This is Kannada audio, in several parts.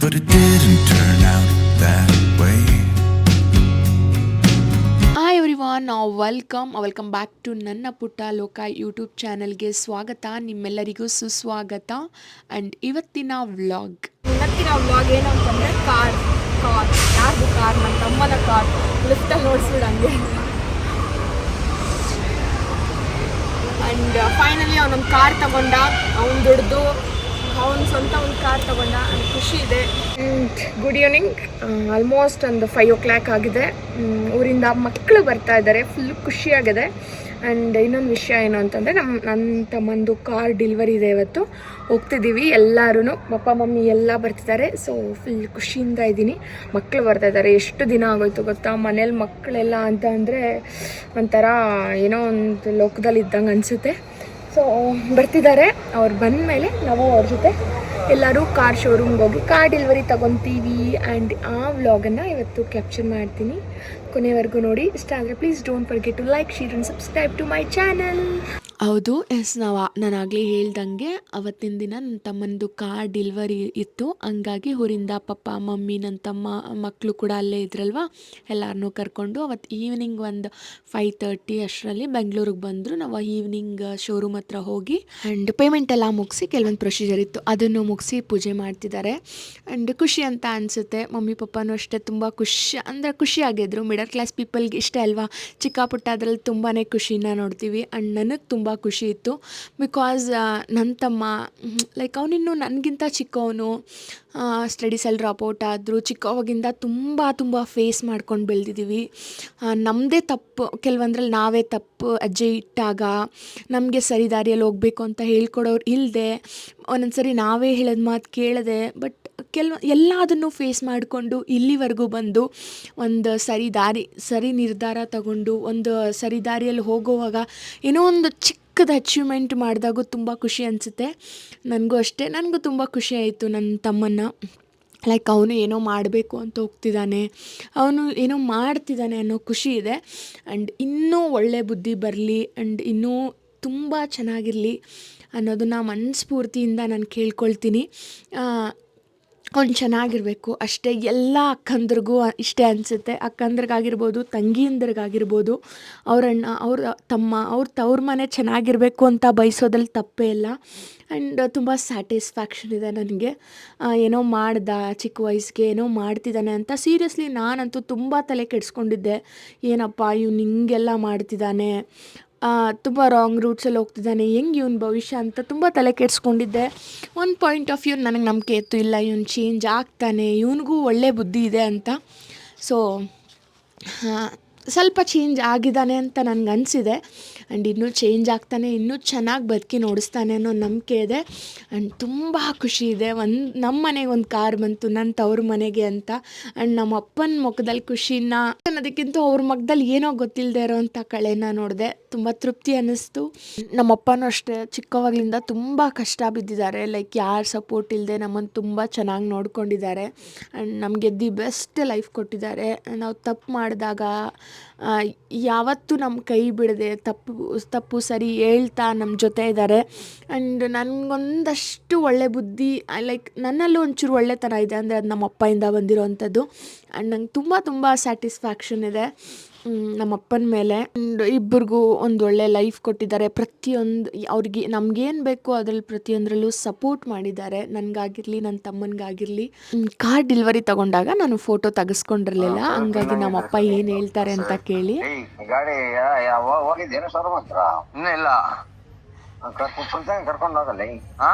but it didn't turn out that way. Hi everyone welcome welcome back to ನನ್ನ ಪುಟ್ಟ ಲೋಕ ಯೂಟ್ಯೂಬ್ ಚಾನಲ್ಗೆ ಸ್ವಾಗತ ನಿಮ್ಮೆಲ್ಲರಿಗೂ ಸುಸ್ವಾಗತ ಆ್ಯಂಡ್ ಇವತ್ತಿನ ವ್ಲಾಗ್ ಇವತ್ತಿನ ವ್ಲಾಗ್ ಏನು ಅಂತಂದರೆ ಕಾರ್ ಕಾರ್ ಯಾರ್ದು ಕಾರ್ ನನ್ನ ತಮ್ಮನ ಕಾರ್ ಲಿಫ್ಟಲ್ಲಿ ನೋಡಿಸ್ಬಿಡಂಗೆ ಆ್ಯಂಡ್ ಫೈನಲಿ ಅವನೊಂದು ಕಾರ್ ತಗೊಂಡ ಅವ್ನು ದುಡ್ದು ಅವನು ಸ್ವಂತ ಒಂದು ಕಾರ್ ತಗೊಂಡ. and ಖುಷಿ ಇದೆ. ಗುಡ್ ಈವ್ನಿಂಗ್ ಆಲ್ಮೋಸ್ಟ್ ಒಂದು ಫೈವ್ ಓ ಕ್ಲಾಕ್ ಆಗಿದೆ ಊರಿಂದ ಮಕ್ಕಳು ಬರ್ತಾ ಇದ್ದಾರೆ. ಫುಲ್ ಖುಷಿಯಾಗಿದೆ. ಆ್ಯಂಡ್ ಇನ್ನೊಂದು ವಿಷಯ ಏನು ಅಂತಂದರೆ ನಮ್ಮ ನನ್ನ ತಮ್ಮಂದು ಕಾರ್ ಡೆಲಿವರಿ ಇದೆ ಇವತ್ತು. ಹೋಗ್ತಿದ್ದೀವಿ ಎಲ್ಲರೂ ಪಪ್ಪ, ಮಮ್ಮಿ ಎಲ್ಲ ಬರ್ತಿದ್ದಾರೆ. ಸೊ ಫುಲ್ ಖುಷಿಯಿಂದ ಇದ್ದೀನಿ. ಮಕ್ಕಳು ಬರ್ತಾ ಇದ್ದಾರೆ. ಎಷ್ಟು ದಿನ ಆಗೋಯ್ತು ಗೊತ್ತಾ? ಮನೇಲಿ ಮಕ್ಕಳೆಲ್ಲ ಅಂತ ಅಂದರೆ ಒಂಥರ ಏನೋ ಒಂದು ಲೋಕದಲ್ಲಿ ಇದ್ದಂಗೆ ಅನಿಸುತ್ತೆ. ಸೊ ಬರ್ತಿದ್ದಾರೆ. ಅವ್ರು ಬಂದ ಮೇಲೆ ನಾವು ಅವ್ರ ಜೊತೆ ಎಲ್ಲರೂ ಕಾರ್ ಶೋರೂಮ್ಗೆ ಹೋಗಿ ಕಾರ್ ಡೆಲಿವರಿ ತಗೊತೀವಿ ಆ್ಯಂಡ್ ಆ ವ್ಲಾಗನ್ನು ಇವತ್ತು ಕ್ಯಾಪ್ಚರ್ ಮಾಡ್ತೀನಿ. ಕೊನೆವರೆಗೂ ನೋಡಿ. ಇಷ್ಟ ಆದರೆ please don't forget to like share and subscribe to my channel ಹೌದು, ಎಸ್, ನಾವು ನಾನು ಆಗಲೇ ಹೇಳ್ದಂಗೆ ಅವತ್ತಿನ ದಿನ ನನ್ನ ತಮ್ಮಂದು ಕಾರ್ ಡೆಲಿವರಿ ಇತ್ತು. ಹಂಗಾಗಿ ಊರಿಂದ ಪಪ್ಪ, ಮಮ್ಮಿ ನನ್ನ ತಮ್ಮ ಮಕ್ಕಳು ಕೂಡ ಅಲ್ಲೇ ಇದ್ರಲ್ವ? ಎಲ್ಲರನ್ನೂ ಕರ್ಕೊಂಡು ಅವತ್ತು ಈವ್ನಿಂಗ್ ಒಂದು ಫೈವ್ ತರ್ಟಿ ಅಷ್ಟರಲ್ಲಿ ಬೆಂಗಳೂರಿಗೆ ಬಂದರು. ನಾವು ಈವ್ನಿಂಗ್ ಶೋರೂಮ್ ಹತ್ರ ಹೋಗಿ ಆ್ಯಂಡ್ ಪೇಮೆಂಟ್ ಎಲ್ಲ ಮುಗಿಸಿ ಕೆಲವೊಂದು ಪ್ರೊಸೀಜರ್ ಇತ್ತು. ಅದನ್ನು ಮುಗಿಸಿ ಪೂಜೆ ಮಾಡ್ತಿದ್ದಾರೆ ಆ್ಯಂಡ್ ಖುಷಿ ಅಂತ ಅನಿಸುತ್ತೆ. ಮಮ್ಮಿ, ಪಪ್ಪನೂ ಅಷ್ಟೇ ತುಂಬ ಖುಷಿ, ಅಂದರೆ ಖುಷಿಯಾಗಿದ್ರು ಮಿಡಲ್ ಕ್ಲಾಸ್ ಪೀಪಲ್ಗೆ ಇಷ್ಟ ಅಲ್ವಾ? ಚಿಕ್ಕ ಪುಟ್ಟ ಅದರಲ್ಲಿ ತುಂಬಾ ಖುಷಿನ ನೋಡ್ತೀವಿ. ಆ್ಯಂಡ್ ನನಗೆ ತುಂಬ ಖುಷಿ ಇತ್ತು. ಬಿಕಾಸ್ ನನ್ನ ತಮ್ಮ ಲೈಕ್ ಅವನಿನ್ನು ನನಗಿಂತ ಚಿಕ್ಕವನು ಸ್ಟಡೀಸಲ್ಲಿ ಡ್ರಾಪೌಟ್ ಆದರು ಚಿಕ್ಕವಾಗಿಂದ ತುಂಬ ತುಂಬ ಫೇಸ್ ಮಾಡ್ಕೊಂಡು ಬೆಳೆದಿದ್ದೀವಿ ನಮ್ಮದೇ ತಪ್ಪು, ಕೆಲವೊಂದ್ರಲ್ಲಿ ನಾವೇ ತಪ್ಪು, ಅಜ್ಜೆ ಇಟ್ಟಾಗ ನಮಗೆ ಸರಿ ದಾರಿಯಲ್ಲಿ ಹೋಗಬೇಕು ಅಂತ ಹೇಳ್ಕೊಡೋರು ಇಲ್ಲದೆ ಒಂದೊಂದು ಸರಿ ನಾವೇ ಹೇಳೋದು ಮಾತು ಕೇಳದೆ ಬಟ್ ಕೆಲವು, ಎಲ್ಲದನ್ನು ಫೇಸ್ ಮಾಡಿಕೊಂಡು ಇಲ್ಲಿವರೆಗೂ ಬಂದು ಒಂದು ಸರಿ ದಾರಿ, ಸರಿ ನಿರ್ಧಾರ ತಗೊಂಡು ಒಂದು ಸರಿ ದಾರಿಯಲ್ಲಿ ಹೋಗುವಾಗ ಏನೋ ಒಂದು ಚಿಕ್ಕದು ಅಚೀವ್ಮೆಂಟ್ ಮಾಡಿದಾಗೂ ತುಂಬ ಖುಷಿ ಅನಿಸುತ್ತೆ. ನನಗೂ ಅಷ್ಟೇ, ನನಗೂ ತುಂಬ ಖುಷಿ ಆಯಿತು ನನ್ನ ತಮ್ಮನ್ನು. ಲೈಕ್ ಅವನು ಏನೋ ಮಾಡಬೇಕು ಅಂತ ಹೋಗ್ತಿದ್ದಾನೆ ಅವನು ಏನೋ ಮಾಡ್ತಿದ್ದಾನೆ ಅನ್ನೋ ಖುಷಿ ಇದೆ. ಆ್ಯಂಡ್ ಇನ್ನೂ ಒಳ್ಳೆ ಬುದ್ಧಿ ಬರಲಿ ಆ್ಯಂಡ್ ಇನ್ನೂ ತುಂಬ ಚೆನ್ನಾಗಿರಲಿ ಅನ್ನೋದನ್ನು ಮನಸ್ಫೂರ್ತಿಯಿಂದ ನಾನು ಕೇಳ್ಕೊಳ್ತೀನಿ. ಅವ್ನು ಚೆನ್ನಾಗಿರಬೇಕು. ಅಷ್ಟೇ ಎಲ್ಲ ಅಕ್ಕಂದ್ರಿಗೂ ಇಷ್ಟೇ ಅನಿಸುತ್ತೆ. ಅಕ್ಕಂದ್ರಿಗಾಗಿರ್ಬೋದು, ತಂಗಿಯಂದ್ರಿಗಾಗಿರ್ಬೋದು, ಅವರಣ್ಣ, ಅವ್ರ ತಮ್ಮ, ಅವ್ರ ತವ್ರ ಮನೆ ಚೆನ್ನಾಗಿರಬೇಕು ಅಂತ ಬಯಸೋದ್ರಲ್ಲಿ ತಪ್ಪೇ ಇಲ್ಲ. ಆ್ಯಂಡ್ ತುಂಬ ಸ್ಯಾಟಿಸ್ಫ್ಯಾಕ್ಷನ್ ಇದೆ ನನಗೆ. ಏನೋ ಮಾಡ್ದ, ಚಿಕ್ಕ ವಯಸ್ಸಿಗೆ ಏನೋ ಮಾಡ್ತಿದ್ದಾನೆ ಅಂತ ಸೀರಿಯಸ್ಲಿ ನಾನಂತೂ ತುಂಬ ತಲೆ ಕೆಡಿಸ್ಕೊಂಡಿದ್ದೆ. ಏನಪ್ಪ, ಇವ್ನು ಹಿಂಗೆಲ್ಲ ಮಾಡ್ತಿದ್ದಾನೆ. ತುಂಬ ರಾಂಗ್ ರೂಟ್ಸಲ್ಲಿ ಹೋಗ್ತಿದ್ದಾನೆ. ಹೆಂಗೆ ಇವನ ಭವಿಷ್ಯ ಅಂತ ತುಂಬ ತಲೆ ಕೆಡಿಸ್ಕೊಂಡಿದ್ದೆ. ಒಂದು ಪಾಯಿಂಟ್ ಆಫ್ ವ್ಯೂ ನನಗೆ ನಂಬಿಕೆ ಇತ್ತು. ಇಲ್ಲ, ಇವನು ಚೇಂಜ್ ಆಗ್ತಾನೆ. ಇವನಿಗೂ ಒಳ್ಳೆ ಬುದ್ಧಿ ಇದೆ ಅಂತ. ಸೊ ಸ್ವಲ್ಪ ಚೇಂಜ್ ಆಗಿದ್ದಾನೆ ಅಂತ ನನಗೆ ಅನಿಸಿದೆ. ಆ್ಯಂಡ್ ಇನ್ನೂ ಚೇಂಜ್ ಆಗ್ತಾನೆ, ಇನ್ನೂ ಚೆನ್ನಾಗಿ ಬದುಕಿ ನೋಡಿಸ್ತಾನೆ ಅನ್ನೋ ನಂಬಿಕೆ ಇದೆ. ಆ್ಯಂಡ್ ತುಂಬ ಖುಷಿ ಇದೆ. ಒಂದು ನಮ್ಮ ಮನೆಗೆ ಒಂದು ಕಾರ್ ಬಂತು ನನ್ನ ತವ್ರ ಮನೆಗೆ ಅಂತ. ಆ್ಯಂಡ್ ನಮ್ಮ ಅಪ್ಪನ ಮುಖದಲ್ಲಿ ಖುಷಿನ ಅನ್ನೋದಕ್ಕಿಂತ ಅವ್ರ ಮುಖದಲ್ಲಿ ಏನೋ ಗೊತ್ತಿಲ್ಲದೆ ಇರೋವಂಥ ಕಳೆನ ನೋಡಿದೆ. ತುಂಬ ತೃಪ್ತಿ ಅನ್ನಿಸ್ತು. ನಮ್ಮ ಅಪ್ಪನೂ ಅಷ್ಟೇ, ಚಿಕ್ಕವಾಗ್ಲಿಂದ ತುಂಬ ಕಷ್ಟ ಬಿದ್ದಿದ್ದಾರೆ. ಲೈಕ್ ಯಾರ ಸಪೋರ್ಟ್ ಇಲ್ಲದೆ ನಮ್ಮನ್ನು ತುಂಬ ಚೆನ್ನಾಗಿ ನೋಡ್ಕೊಂಡಿದ್ದಾರೆ. ಆ್ಯಂಡ್ ನಮಗೆ ದಿ ಬೆಸ್ಟ್ ಲೈಫ್ ಕೊಟ್ಟಿದ್ದಾರೆ. ನಾವು ತಪ್ಪು ಮಾಡಿದಾಗ ಯಾವತ್ತೂ ನಮ್ಮ ಕೈ ಬಿಡದೆ, ತಪ್ಪು ತಪ್ಪು ಸರಿ ಹೇಳ್ತಾ ನಮ್ಮ ಜೊತೆ ಇದ್ದಾರೆ ಆ್ಯಂಡ್ ನನಗೊಂದಷ್ಟು ಒಳ್ಳೆ ಬುದ್ಧಿ ಲೈಕ್ ನನ್ನಲ್ಲೂ ಒಂಚೂರು ಒಳ್ಳೆತನ ಇದೆ ಅಂದರೆ ಅದು ನಮ್ಮ ಅಪ್ಪಯಿಂದ ಬಂದಿರೋವಂಥದ್ದು ಆ್ಯಂಡ್ ನಂಗೆ ತುಂಬ ತುಂಬ ಸ್ಯಾಟಿಸ್ಫ್ಯಾಕ್ಷನ್ ಇದೆ. ನಮ್ಮ ಅಪ್ಪನ ಮೇಲೆ. ಇಬ್ಬರಿಗೂ ಒಂದು ಒಳ್ಳೆ ಲೈಫ್ ಕೊಟ್ಟಿದ್ದಾರೆ. ಪ್ರತಿಯೊಂದು ಅವ್ರಿಗೆ ನಮ್ಗೇನು ಬೇಕೋ ಅದ್ರಲ್ಲಿ ಪ್ರತಿಯೊಂದರಲ್ಲೂ ಸಪೋರ್ಟ್ ಮಾಡಿದ್ದಾರೆ. ನನಗಾಗಿರಲಿ ನನ್ನ ತಮ್ಮನಿಗಾಗಿರಲಿ. ಕಾರ್ ಡೆಲಿವರಿ ತಗೊಂಡಾಗ ನಾನು ಫೋಟೋ ತೆಗೆಸ್ಕೊಂಡಿರಲಿಲ್ಲ. ಹಂಗಾಗಿ ನಮ್ಮ ಅಪ್ಪ ಏನು ಹೇಳ್ತಾರೆ ಅಂತ ಕೇಳಿ. ಗಾಡಿ ಯಾವ ಹೋಗಿದ್ದೇನು ಶೋರೂಮ್ ಹತ್ರ. ಇನ್ನೂ ಇಲ್ಲ. ಕರ್ಕೊಂಡು ಹೋಗಲ್ಲ. ಹಾ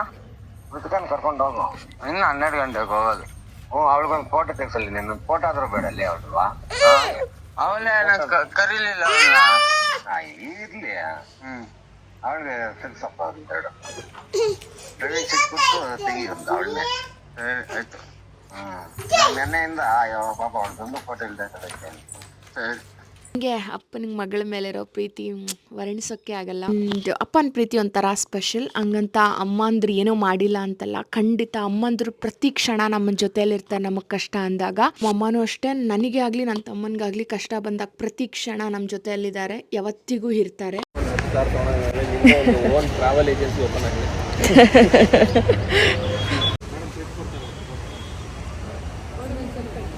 ಪುಲ್ತಂಗ್ ಕರ್ಕೊಂಡು ಹೋಗು. ಇನ್ನು ಹನ್ನೆರಡು ಗಂಟೆಗೆ ಹೋಗೋದು. ಓ ಅವಳಿಗೊಂದು ಫೋಟೋ ತೆಗ್ಸಲ್ಲಿ ನಿನ್ನ ಫೋಟೋ ಆದ್ರೂ ಬೇಡ ಅಲ್ಲಿ ಅವ್ರಲ್ವಾ ಅವನೇ ಕರೀಲಿಲ್ಲ ಅವನ್ನ ಇರ್ಲಿ ಹ್ಮ್ ಅವಳಿಗೆ ತೆಗ್ಸಪ್ಪ ಒಂದೆರಡು ಡ್ರೈವಿಂಗ್ ಸೀಟ್ ಕೊಟ್ಟು ತೆಗಿ ಒಂದು ಅವಳನ್ನೇ ಸರಿ ಆಯ್ತು ಹ್ಮ್ ನೆನ್ನೆಯಿಂದ ಅಯ್ಯೋ ಪಾಪ ಅವಳದೊಂದು ಫೋಟೋ ಇಲ್ದೆ ಸರಿ ಹಂಗೆ ಅಪ್ಪನಿಗೆ ಮಗಳ ಮೇಲೆ ಇರೋ ಪ್ರೀತಿ ವರ್ಣಿಸೋಕ್ಕೆ ಆಗಲ್ಲ. ಅಪ್ಪನ ಪ್ರೀತಿ ಒಂಥರ ಸ್ಪೆಷಲ್. ಹಂಗಂತ ಅಮ್ಮಂದ್ರು ಏನೋ ಮಾಡಿಲ್ಲ ಅಂತಲ್ಲ. ಖಂಡಿತ ಅಮ್ಮಂದ್ರು ಪ್ರತಿ ಕ್ಷಣ ನಮ್ಮ ಜೊತೆಯಲ್ಲಿರ್ತಾರೆ ನಮಗೆ ಕಷ್ಟ ಅಂದಾಗ. ಅಮ್ಮನೂ ಅಷ್ಟೇ, ನನಗೆ ಆಗಲಿ ನನ್ನ ತಮ್ಮನಿಗಾಗಲಿ ಕಷ್ಟ ಬಂದಾಗ ಪ್ರತಿ ಕ್ಷಣ ನಮ್ಮ ಜೊತೆಯಲ್ಲಿದ್ದಾರೆ. ಯಾವತ್ತಿಗೂ ಇರ್ತಾರೆ.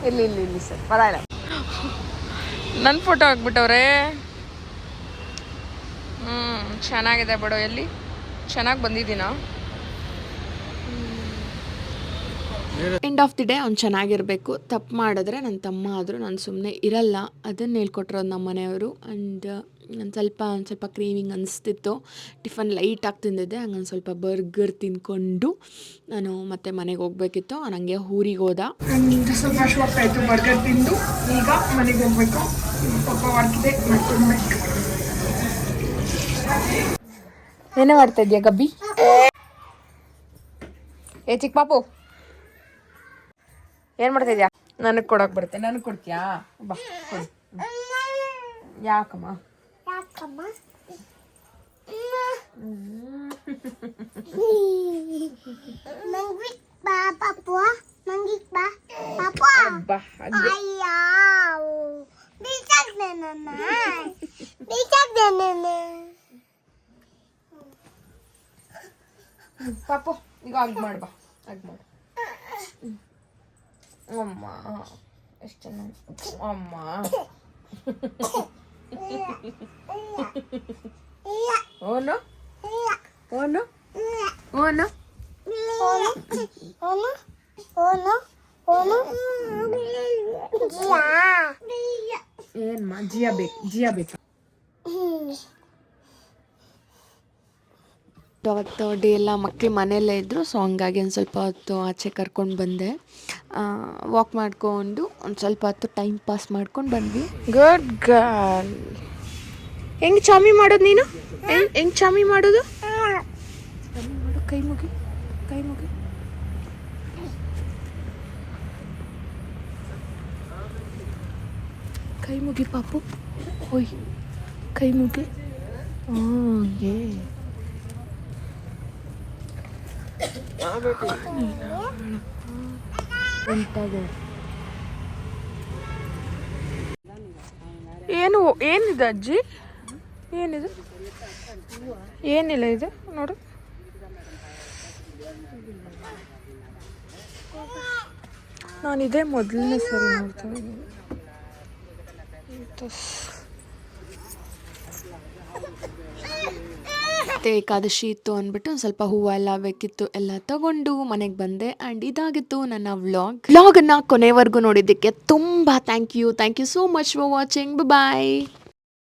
ಇಲ್ಲಿ ಇಲ್ಲಿ ಇಲ್ಲಿ, ಸರ್. ಪರವಾಗಿಲ್ಲ. ನನ್ನ ಫೋಟೋ ಹಾಕ್ಬಿಟ್ಟವ್ರೆ. ಹ್ಞೂ ಚೆನ್ನಾಗಿದೆ ಬಿಡು, ಎಲ್ಲಿ? ಚೆನ್ನಾಗಿ ಬಂದಿದ್ದೀನಾ? ಎಂಡ್ ಆಫ್ ದಿ ಡೇ ಅವ್ನು ಚೆನ್ನಾಗಿರಬೇಕು. ತಪ್ಪು ಮಾಡಿದ್ರೆ ನನ್ನ ತಮ್ಮ ಆದರೂ ನಾನು ಸುಮ್ಮನೆ ಇರಲ್ಲ. ಅದನ್ನು ಹೇಳ್ಕೊಟ್ರೋದು ನಮ್ಮ ಮನೆಯವರು ಆ್ಯಂಡ್ ನಾನು ಸ್ವಲ್ಪ ಒಂದು ಸ್ವಲ್ಪ ಕ್ರೀಮಿಂಗ್ ಅನಿಸ್ತಿತ್ತು. ಟಿಫನ್ ಲೈಟಾಗಿ ತಿಂದಿದ್ದೆ. ಹಂಗೆ ಒಂದು ಸ್ವಲ್ಪ ಬರ್ಗರ್ ತಿಂದ್ಕೊಂಡು ನಾನು ಮತ್ತೆ ಮನೆಗೆ ಹೋಗ್ಬೇಕಿತ್ತು. ನನಗೆ ಹಂಗೆ ಊರಿಗೆ ಹೋದ. ಸ್ವಲ್ಪ ಶಾಪ್ ಆಯಿತು. ಬರ್ಗರ್ ತಿಂದು ಈಗ ಮನೆಗೆ ಹೋಗ್ಬೇಕು. ಪಾಪ ವರ್ಕಿದೆ ಮಾಡ್ಕೊಳ್ಬೇಕು ಏನೇ ಮಾಡ್ತಾ ಇದೆಯಾ ಗಬ್ಬಿ? ಏ ಚಿಕ್ಕ ಪಾಪು ಏನು ಮಾಡ್ತಾ ಇದೆಯಾ? ನನಗೆ ಕೊಡೋಕೆ ಬರುತ್ತೆ. ನನಗೆ ಕೊಡ್ತೀಯಾ? ಬಾ ಕೊಡು ಯಾಕಮ್ಮ Mangwit ba, Papua? Mangwit ba? Papua? ಬಾ ಹಂಗೆ Ayaw! Bisag na naman! Bisag na naman! ಪಾಪು ಈಗ ಅಗ್ ಮಾಡು ಬಾ ಅಗ್ ಮಾಡು ಅಮ್ಮ ಎಷ್ಟು ಚೆನ್ನಾಗಿ ಅಮ್ಮ ಓನು ಓನು ಓನು Ono? Ono? Ono? Ono? Dia! ಏನ್ಮ ಜಿಯಾ ಬೇಕು ಜಿಯಾ ಬೇಕು ಅವತ್ತು ಡೇ ಎಲ್ಲ ಮಕ್ಕಳು ಮನೆಯಲ್ಲೇ ಇದ್ದರು ಸೊ ಹಂಗಾಗಿ ಒಂದು ಸ್ವಲ್ಪ ಹೊತ್ತು ಆಚೆ ಕರ್ಕೊಂಡು ಬಂದೆ. ವಾಕ್ ಮಾಡ್ಕೊಂಡು ಒಂದು ಸ್ವಲ್ಪ ಹೊತ್ತು ಟೈಮ್ ಪಾಸ್ ಮಾಡ್ಕೊಂಡು ಬಂದ್ವಿ. ಗುಡ್ ಗರ್ಲ್ ಹೆಂಗೆ ಚಾಮಿ ಮಾಡೋದು ನೀನು? ಹೆಂಗೆ ಹೆಂಗ್ ಚಾಮಿ ಮಾಡೋದು? ಮಾಡು ಕೈ ಮುಗಿ ಕೈ ಮುಗಿ ಕೈ ಮುಗಿ ಪಾಪು. ಓಯ್ ಕೈ ಮುಗಿ. ಹ್ಞೂ ಉಂಟಾಗ ಏನು ಏನಿದೆ ಅಜ್ಜಿ? ಏನಿದು? ಏನಿಲ್ಲ ಇದು ನೋಡು. ನಾನು ಇದೇ ಮೊದಲನೇ ಸರಿ ನೋಡ್ತಾ ಇದ್ದೀನಿ. ಮತ್ತೆ ಏಕಾದಶಿ ಇತ್ತು ಅಂದ್ಬಿಟ್ಟು ಸ್ವಲ್ಪ ಹೂವು ಎಲ್ಲ ಬೇಕಿತ್ತು ಎಲ್ಲ ತಗೊಂಡು ಮನೆಗೆ ಬಂದೆ. ಆ್ಯಂಡ್ ಇದಾಗಿತ್ತು ನನ್ನ ವ್ಲಾಗ್ ವ್ಲಾಗನ್ನು ಕೊನೆವರೆಗೂ ನೋಡಿದ್ದಕ್ಕೆ ತುಂಬ thank you thank you so much for watching bye